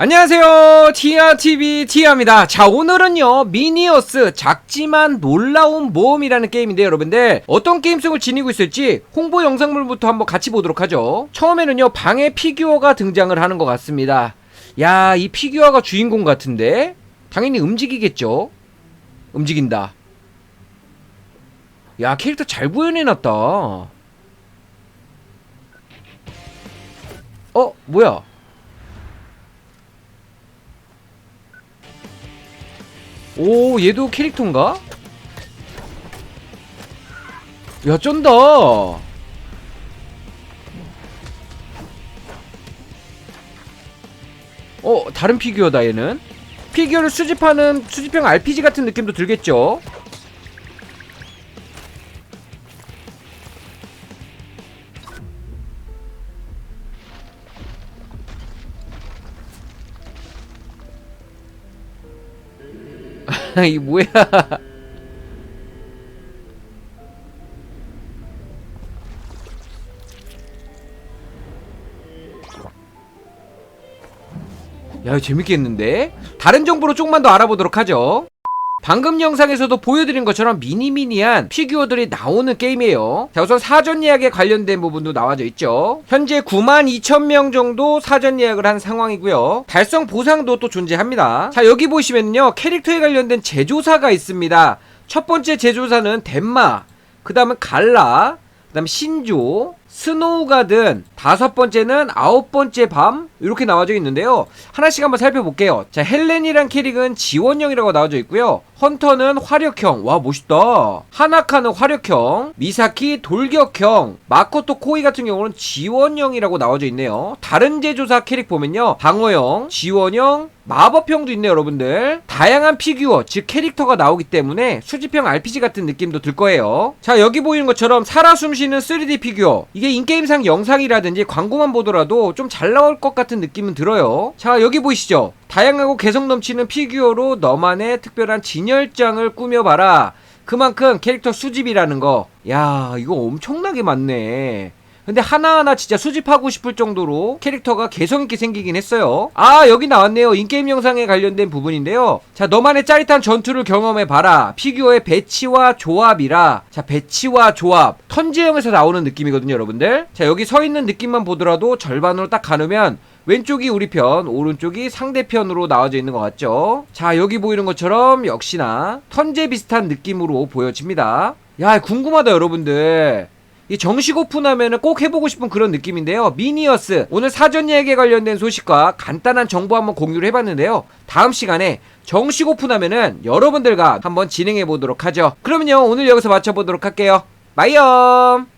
안녕하세요. 티아TV 티아입니다. 자 오늘은요 미니어스 작지만 놀라운 모험이라는 게임인데 여러분들. 어떤 게임성을 지니고 있을지 홍보 영상물부터 한번 같이 보도록 하죠. 처음에는요 방에 피규어가 등장을 하는 것 같습니다. 야 이 피규어가 주인공 같은데? 당연히 움직이겠죠? 움직인다. 야 캐릭터 잘 구현해놨다. 어 뭐야 오 얘도 캐릭터인가? 야 쩐다. 어 다른 피규어다 얘는. 피규어를 수집하는 수집형 RPG 같은 느낌도 들겠죠 이 뭐야 야 재밌겠는데? 다른 정보로 조금만 더 알아보도록 하죠 방금 영상에서도 보여드린 것처럼 미니미니한 피규어들이 나오는 게임이에요. 자 우선 사전 예약에 관련된 부분도 나와져 있죠. 현재 9만 2천 명 정도 사전 예약을 한 상황이고요. 달성 보상도 또 존재합니다. 자 여기 보시면요. 캐릭터에 관련된 제조사가 있습니다. 첫 번째 제조사는 덴마 그 다음은 갈라 그 다음에 신조 스노우가든 다섯 번째는 아홉 번째 밤 이렇게 나와져 있는데요. 하나씩 한번 살펴볼게요. 자 헬렌이란 캐릭은 지원형이라고 나와져 있고요. 헌터는 화력형. 와 멋있다. 하나카는 화력형. 미사키 돌격형. 마코토 코이 같은 경우는 지원형이라고 나와져 있네요. 다른 제조사 캐릭 보면요. 방어형 지원형 마법형도 있네요 여러분들. 다양한 피규어 즉 캐릭터가 나오기 때문에 수집형 RPG 같은 느낌도 들 거예요. 자 여기 보이는 것처럼 살아 숨쉬는 3D 피규어. 이게 인게임상 영상이라든지 광고만 보더라도 좀 잘 나올 것 같은 느낌은 들어요 자 여기 보이시죠 다양하고 개성 넘치는 피규어로 너만의 특별한 진열장을 꾸며봐라 그만큼 캐릭터 수집이라는 거 야 이거 엄청나게 많네 근데 하나하나 진짜 수집하고 싶을 정도로 캐릭터가 개성있게 생기긴 했어요. 아, 여기 나왔네요. 인게임 영상에 관련된 부분인데요. 자, 너만의 짜릿한 전투를 경험해봐라. 피규어의 배치와 조합이라. 자, 배치와 조합. 턴제형에서 나오는 느낌이거든요, 여러분들. 자, 여기 서 있는 느낌만 보더라도 절반으로 딱 가누면 왼쪽이 우리 편, 오른쪽이 상대편으로 나와져 있는 것 같죠? 자, 여기 보이는 것처럼 역시나 턴제 비슷한 느낌으로 보여집니다. 야, 궁금하다, 여러분들. 이 정식 오픈하면은 꼭 해보고 싶은 그런 느낌인데요. 미니어스 오늘 사전 예약에 관련된 소식과 간단한 정보 한번 공유를 해봤는데요. 다음 시간에 정식 오픈하면은 여러분들과 한번 진행해 보도록 하죠. 그러면요 오늘 여기서 마쳐보도록 할게요. 마이엄.